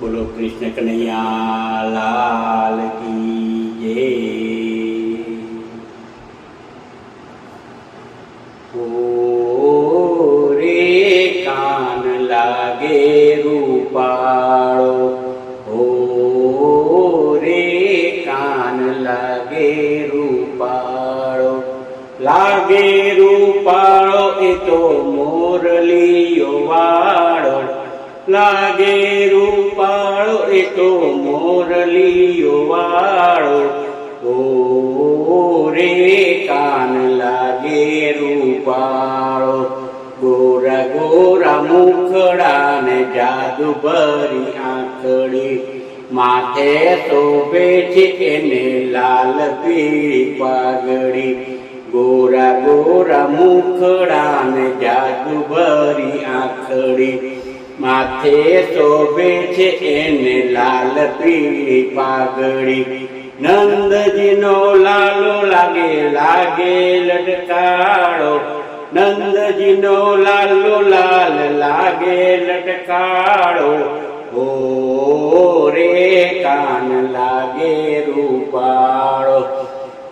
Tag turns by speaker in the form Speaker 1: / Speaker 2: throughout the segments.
Speaker 1: બોલો કૃષ્ણ કનૈયા કી જય રે કાન લાગે રૂપાળો હો રે કાન લાગે રૂપાળો. લાગે રૂપાળો એ તો મોરલીઓ વાળો, લાગે રૂપાળો એ તો મોરલીઓ વાળો ઓ રે કાન લાગે રૂપાળો. ગોરા ગોરા મુખડા ને જાદુ ભરી આંખડી, માથે શોભે છે એને લાલ પીળી પાઘડી. ગોરા ગોરા મુખડા ને જાદુ ભરી આંખડી માથે શોભે છે એને લાલ પીળી પાઘડી. નંદજીનો લાલો લાગે લાગે લટકાળો. નંદજીનો લાલો લાલ લાગે લટકાળો. ઓ રે કાન લાગે રૂપાળો.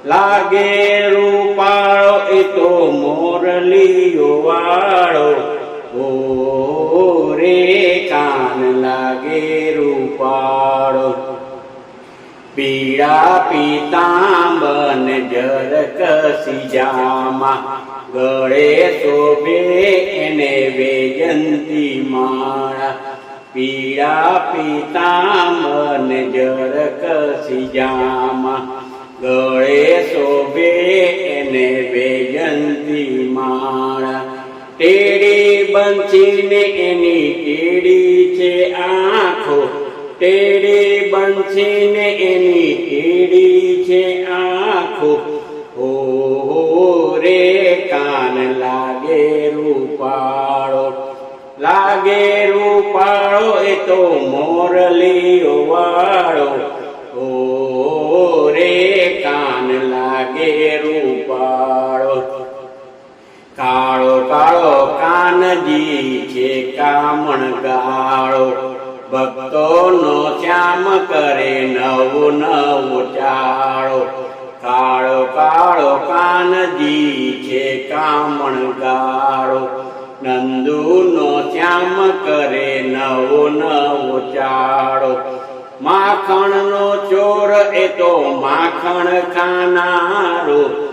Speaker 1: લાગે રૂપાળો એ તો મોરલીઓ વાળો. ઓ રે કાન લાગે રૂપાળો. પીળા પીતાંબન કસી જામા ગળે શોભે એને વેજંતી માળા. પીળા પીતાંબન જર કસી જામા ગળે શોભે એને વેજંતી માળા. બંચીને એની કેડી છે આંખો. ટેડી બંચીને એની કેડી છે આંખો. ઓ રે, કાન લાગે રૂપાળો. લાગે રૂપાળો, એ તો મોરલીઓ વાળો. ઓ કાનજી છે કામણ ગાળો. ભક્તોનો શ્યામ કરે નવું નવું ચાળો. કાળો કાળો કાનજી છે કામણ ગાળો. નંદુનો શ્યામ કરે નવો નવો ચાળો. માખણનો ચોર એ તો માખણ ખાનારો.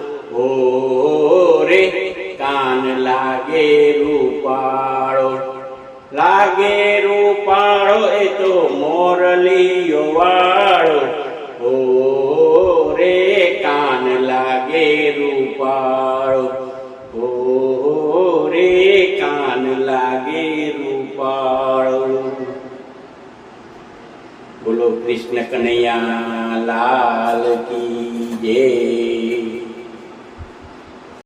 Speaker 1: લાગે રૂપાળો એ તો મોરલીયો વાળો. ઓ રે કાન લાગે રૂપાળો ઓ રે કાન લાગે રૂપાળો બોલો કૃષ્ણ કનૈયા, લાલ કી જય.